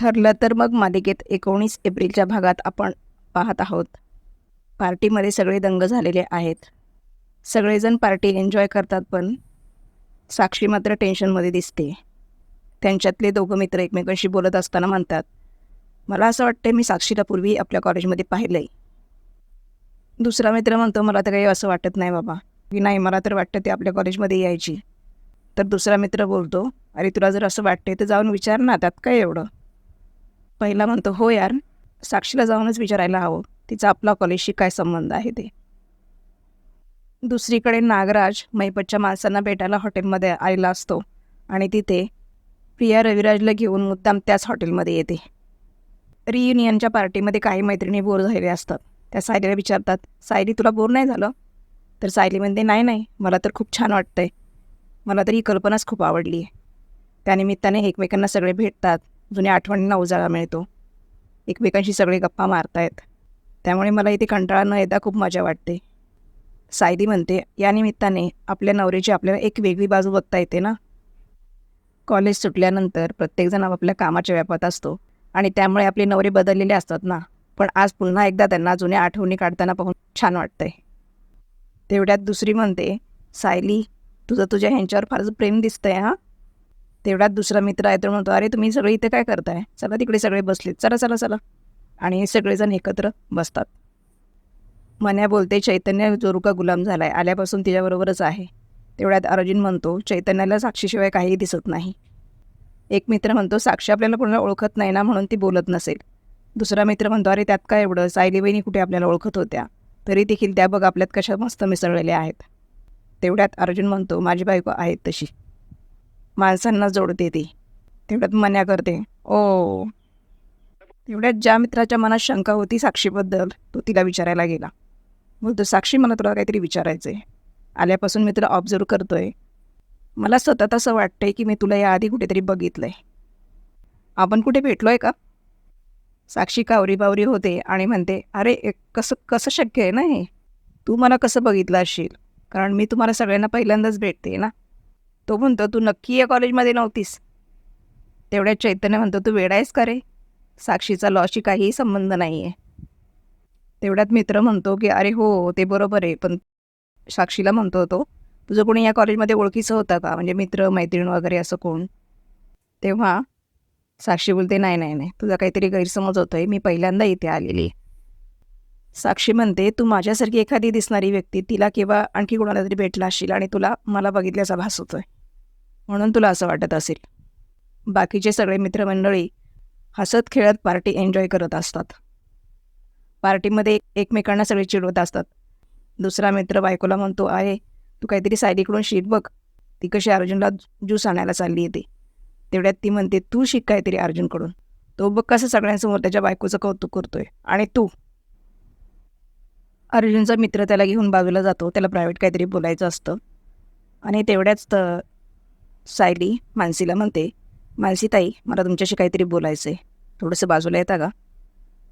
ठरलं तर मग मालिकेत एकोणीस एप्रिलच्या भागात आपण पाहत आहोत. पार्टीमध्ये सगळे दंग झालेले आहेत. सगळेजण पार्टी एन्जॉय करतात पण साक्षी मात्र टेन्शनमध्ये दिसते. त्यांच्यातले दोघं मित्र एकमेकांशी बोलत असताना म्हणतात मला असं वाटतं मी साक्षीला पूर्वी आपल्या कॉलेजमध्ये पाहिलं आहे दुसरा मित्र म्हणतो मला तर काही असं वाटत नाही बाबा. की नाही मला तर वाटतं ते आपल्या कॉलेजमध्ये यायची. तर दुसरा मित्र बोलतो अरे तुला जर असं वाटते तर जाऊन विचार ना त्यात काय एवढं? पहिला म्हणतो हो यार साक्षीला जाऊनच विचारायला हवं. तिचा आपला कॉलेजशी काय संबंध आहे ते? दुसरीकडे नागराज मैपतच्या माणसांना भेटायला हॉटेलमध्ये आलेला असतो आणि तिथे प्रिया रविराजला घेऊन मुद्दाम त्याच हॉटेलमध्ये येते. रियुनियनच्या पार्टीमध्ये काही मैत्रिणी बोर झालेले असतात. त्या सायलीला विचारतात सायली तुला बोर नाही झालं? तर सायली म्हणते नाही नाही मला तर खूप छान वाटतंय. मला तर ही कल्पनाच खूप आवडली आहे त्यानिमित्ताने एकमेकांना सगळे भेटतात. जुन्या आठवणींना उजाळा मिळतो. एकमेकांशी सगळे गप्पा मारतायत. त्यामुळे मला इथे कंटाळा न येता खूप मजा वाटते. सायली म्हणते या निमित्ताने आपल्या नवरीची आपल्याला एक वेगळी बाजू बघता येते ना? कॉलेज सुटल्यानंतर प्रत्येकजण आपापल्या कामाच्या व्यापात असतो आणि त्यामुळे आपले नवरे बदललेले असतात ना. पण आज पुन्हा एकदा त्यांना जुन्या आठवणी काढताना पाहून छान वाटतंय. तेवढ्यात दुसरी म्हणते सायली तुझं तुझ्या ह्यांच्यावर फारच प्रेम दिसतंय हां? तेवढ्यात दुसरा मित्र आहे तर म्हणतो अरे तुम्ही सगळे इथे काय करताय? चला तिकडे सगळे बसलेत. चला चला चला. आणि सगळेजण एकत्र बसतात. मन्या बोलते चैतन्य जोरुका गुलाम गुलाम झालाय. आल्यापासून तिच्याबरोबरच आहे. तेवढ्यात अर्जुन म्हणतो चैतन्याला साक्षीशिवाय काहीही दिसत नाही. एक मित्र म्हणतो साक्षी आपल्याला कोणाला ओळखत नाही ना म्हणून ती बोलत नसेल. दुसरा मित्र म्हणतो अरे त्यात काय एवढं? सायली बहिणी कुठे आपल्याला ओळखत होत्या? तरी देखील त्या बघ आपल्यात कशा मस्त मिसळलेल्या आहेत. तेवढ्यात अर्जुन म्हणतो माझी बायको आहेत तशी. माणसांना जोडते ती. तेवढ्यात मन्या करते. ओ. तेवढ्यात ज्या मित्राच्या मनात शंका होती साक्षीबद्दल तो तिला विचारायला गेला. बोलतो साक्षी मला तुला काहीतरी विचारायचं आहे आल्यापासून मी तुला ऑब्झर्व करतोय. मला सतत असं वाटतंय की मी तुला याआधी कुठेतरी बघितलं आहे आपण कुठे भेटलो आहे का? साक्षी कावरी बावरी होते आणि म्हणते अरे कसं कसं शक्य आहे ना हे? तू मला कसं बघितलं असशील? कारण मी तुम्हाला सगळ्यांना पहिल्यांदाच भेटते ना? तो म्हणतो तू नक्की या कॉलेजमध्ये नव्हतीस. तेवढ्या चैतन्य म्हणतो तू वेडा आहेस का रे? साक्षीचा लॉशी काहीही संबंध नाही आहे तेवढ्यात मित्र म्हणतो की अरे हो ते बरोबर आहे पण साक्षीला म्हणतो तो तुझं कोणी या कॉलेजमध्ये ओळखीचं होतं का? म्हणजे मित्र मैत्रीण वगैरे असं कोण? तेव्हा साक्षी बोलते नाही नाही नाही तुझा काहीतरी गैरसमज होतोय मी पहिल्यांदा इथे आलेली आहे." साक्षी म्हणते तू माझ्यासारखी एखादी दिसणारी व्यक्ती तिला किंवा आणखी कोणाला तरी भेटला असशील आणि तुला मला बघितल्याचा भास होतोय. म्हणून तुला असं वाटत असेल. बाकीचे सगळे मित्रमंडळी हसत खेळत पार्टी एन्जॉय करत असतात. पार्टीमध्ये एकमेकांना सगळे चिडवत असतात. दुसरा मित्र बायकोला म्हणतो आहे तू काहीतरी सायलीकडून शिक बघ. ती कशी अर्जुनला ज्यूस आणायला चालली येते. तेवढ्यात ती म्हणते तू शिक काहीतरी अर्जुनकडून. तो बघ कसं सगळ्यांसमोर त्याच्या बायकोचं कौतुक करतोय. आणि तू अर्जुनचा मित्र त्याला घेऊन बाजूला जातो. त्याला प्रायव्हेट काहीतरी बोलायचं असतं. आणि तेवढ्याच तर सायली मानसीला म्हणते मानसी ताई मला तुमच्याशी काहीतरी बोलायचं आहे थोडंसं बाजूला येता का?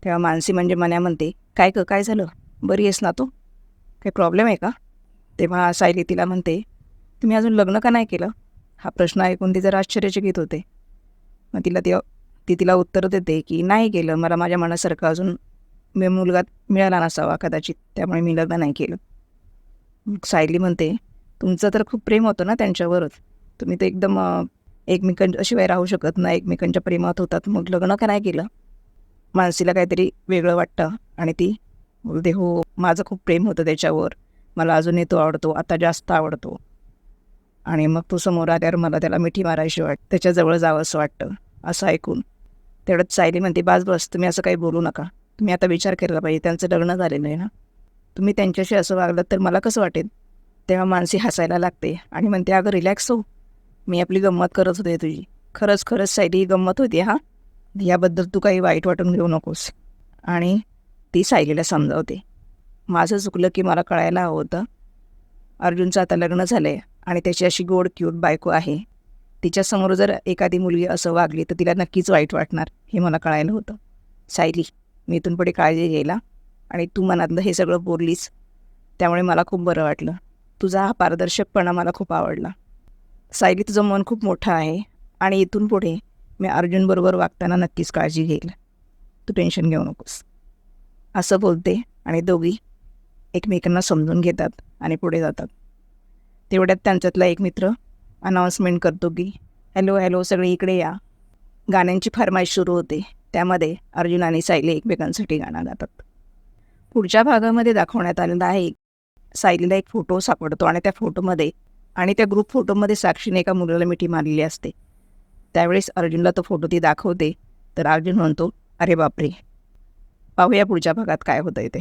तेव्हा मानसी म्हणजे मन्या म्हणते काय क काय झालं? बरी आहेस ना तू? काही प्रॉब्लेम आहे का? तेव्हा सायली तिला म्हणते तुम्ही अजून लग्न का नाही केलं? हा प्रश्न ऐकून ती जरा आश्चर्यचकित होते. मग तिला ती ती तिला उत्तर देते की नाही केलं. मला माझ्या मनासारखं अजून मुलगा मिळाला नसावा कदाचित त्यामुळे मी लग्न नाही केलं. मग सायली म्हणते तुमचं तर खूप प्रेम होतं ना त्यांच्यावरच. तुम्ही तर एकदम एकमेकांशिवाय राहू शकत नाही एकमेकांच्या प्रेमात होतात. मग लग्न का नाही केलं? मानसीला काहीतरी वेगळं वाटतं आणि ती बोलते हो माझं खूप प्रेम होतं त्याच्यावर. मला अजूनही तो आवडतो आता जास्त आवडतो. आणि मग तो समोर आल्यावर मला त्याला मिठी मारायची वाट त्याच्याजवळ जावं असं वाटतं असं ऐकून. तेवढंच सायली म्हणते बास बस तुम्ही असं काही बोलू नका. तुम्ही आता विचार केला पाहिजे त्यांचं लग्न झालेलं आहे ना. तुम्ही त्यांच्याशी असं वागलं तर मला कसं वाटेल? तेव्हा मानसी हसायला लागते आणि म्हणते अगं रिलॅक्स हो. मी आपली गंमत करत होते तुझी. खरंच खरंच सायली ही गंमत होती हां? याबद्दल तू काही वाईट वाटून घेऊ नकोस. आणि ती सायलीला समजावते. माझं चुकलं की मला कळायला हवं होतं. अर्जुनचं आता लग्न झालं आहे आणि त्याची अशी गोड क्यूट बायको आहे. तिच्यासमोर जर एखादी मुलगी असं वागली तर तिला नक्कीच वाईट वाटणार हे मला कळायला होतं. सायली मी इथून पुढे काळजी घ्यायला. आणि तू मनातलं हे सगळं बोललीस त्यामुळे मला खूप बरं वाटलं. तुझा हा पारदर्शकपणा मला खूप आवडला. सायली तुझं मन खूप मोठं आहे. आणि इथून पुढे मी अर्जुनबरोबर वागताना नक्कीच काळजी घेईल. तू टेन्शन घेऊ नकोस. असं बोलते आणि दोघी एकमेकांना समजून घेतात आणि पुढे जातात. तेवढ्यात त्यांच्यातला एक मित्र अनाऊन्समेंट करतो की हॅलो हॅलो सगळे इकडे या. गाण्यांची फरमाईश सुरू होते. त्यामध्ये अर्जुन आणि सायली एकमेकांसाठी गाणं गातात. पुढच्या भागामध्ये दाखवण्यात आलेला आहे. सायलीला एक फोटो सापडतो आणि त्या फोटोमध्ये आणि त्या ग्रुप फोटोमध्ये साक्षीने एका मुलाला मिठी मारलेली असते. त्यावेळेस अर्जुनला तो फोटो ती दाखवते. तर अर्जुन म्हणतो अरे बापरे! पाहूया पुढच्या भागात काय होतं ते.